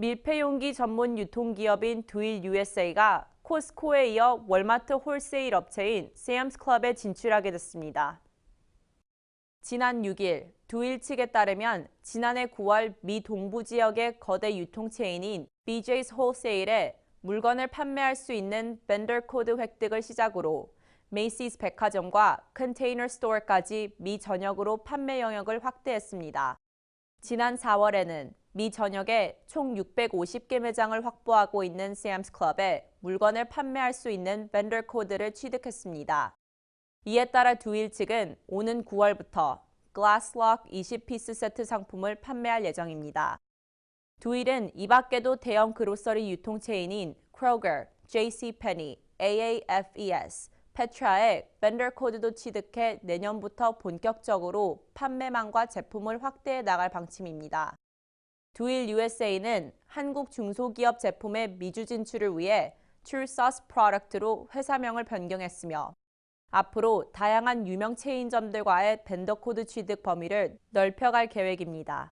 밀폐용기 전문 유통기업인 두일 USA가 코스코에 이어 월마트 홀세일 업체인 세엄스 클럽에 진출하게 됐습니다. 지난 6일 두일 측에 따르면 지난해 9월 미 동부 지역의 거대 유통체인인 BJ's 홀세일에 물건을 판매할 수 있는 벤더 코드 획득을 시작으로 메이시스 백화점과 컨테이너 스토어까지 미 전역으로 판매 영역을 확대했습니다. 지난 4월에는 미 전역에 총 650개 매장을 확보하고 있는 세엄스 클럽에 물건을 판매할 수 있는 벤더 코드를 취득했습니다. 이에 따라 두일 측은 오는 9월부터 글라스록 20피스 세트 상품을 판매할 예정입니다. 두일은 이 밖에도 대형 그로서리 유통 체인인 크로거, JCPenney, AAFES, 페트라의 벤더 코드도 취득해 내년부터 본격적으로 판매망과 제품을 확대해 나갈 방침입니다. 두일 USA는 한국 중소기업 제품의 미주 진출을 위해 툴서스 프로덕트로 회사명을 변경했으며 앞으로 다양한 유명 체인점들과의 벤더 코드 취득 범위를 넓혀갈 계획입니다.